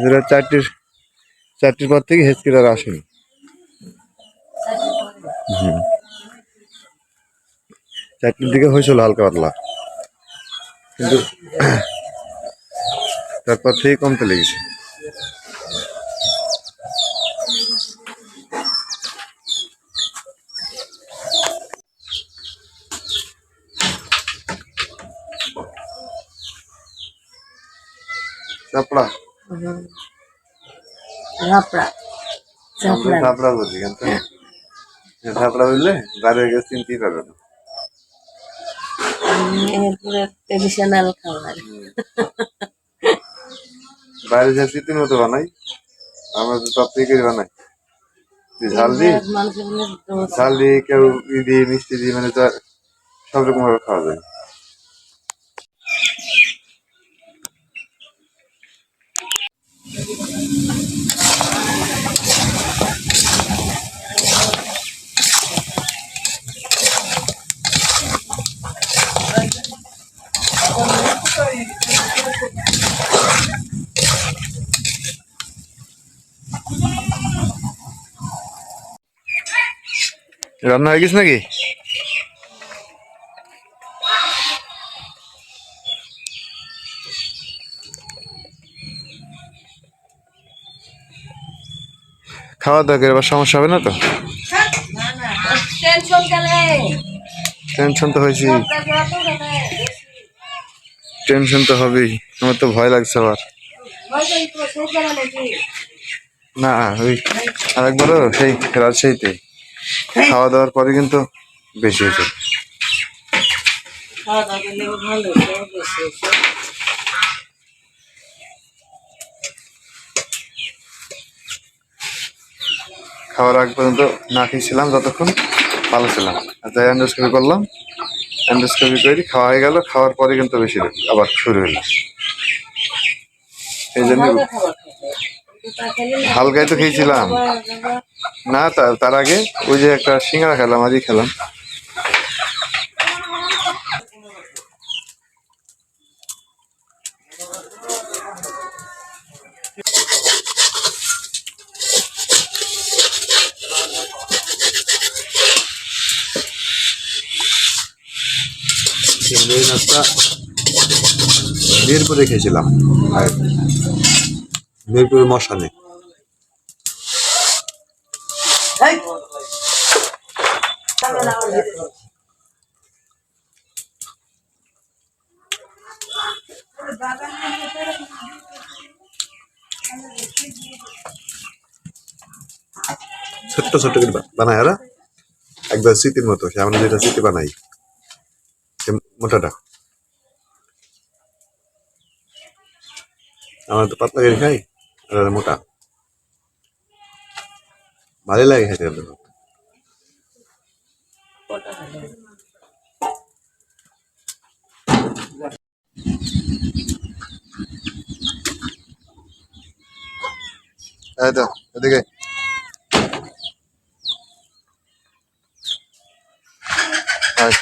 যেটা চারটির চারটির পর থেকে হেঁচকির আর আসেনি। হুম। চারটির দিকে হয়েছিল হালকা পাতলা। কিন্তু তারপর থেকে কমতে লেগেছে। চাপড়া। ঝাপড়া। আমরা ঝাপড়া বলি কিন্তু থাপড়া বুঝলে বাইরে গেছে চিনতেই পারবে না। এরপরে ট্রেডিশনাল খাবার। বাইরে যে চিতির মতো বানাই আমরা তো সব থেকে বানাই। ঝাল মানুষের ঝাল দিয়ে কেউ দিয়ে মিষ্টি দিয়ে মানে সব রকম ভাবে খাওয়া যায়। রান্না হয়ে গেছে নাকি খাওয়া দাওয়া আবার সমস্যা হবে না তো? টেনশন তো হয়েছি টেনশন তো হবেই। আমার তো ভয় লাগছে আবার। না, ওই আরেকবারও সেই রাজশাহীতে। খাওয়া দাওয়ার পরে কিন্তু বেশি হয়েছে খাওয়া দাওয়া করলে ভালো বেশি খাওয়ার আগ পর্যন্ত না খেয়েছিলাম যতক্ষণ ভালো ছিলাম। তাই অ্যান্ডোস্কোপি করলাম অ্যান্ডোস্কোপি করে, খাওয়া হয়ে গেল, খাওয়ার পরে কিন্তু বেশি আবার শুরু হলো। এই জন্য হালকাই তো খেয়েছিলাম। না তার আগে ওই যে একটা সিঙ্গারা খেলাম, আজই খেলাম। চিংড়ি মাছটা মিরপুরে খেয়েছিলাম। আর মিরপুরে মশানে ছোট্ট ছোট্ট করে বানায় ওরা একবার স্মৃতির মতো সে আমরা যেটা স্মৃতি বানাই। মোটাটা আমরা তো পাতলা করে খাই আর মোটা ভালো লাগে। এই তো এদিকে আয়।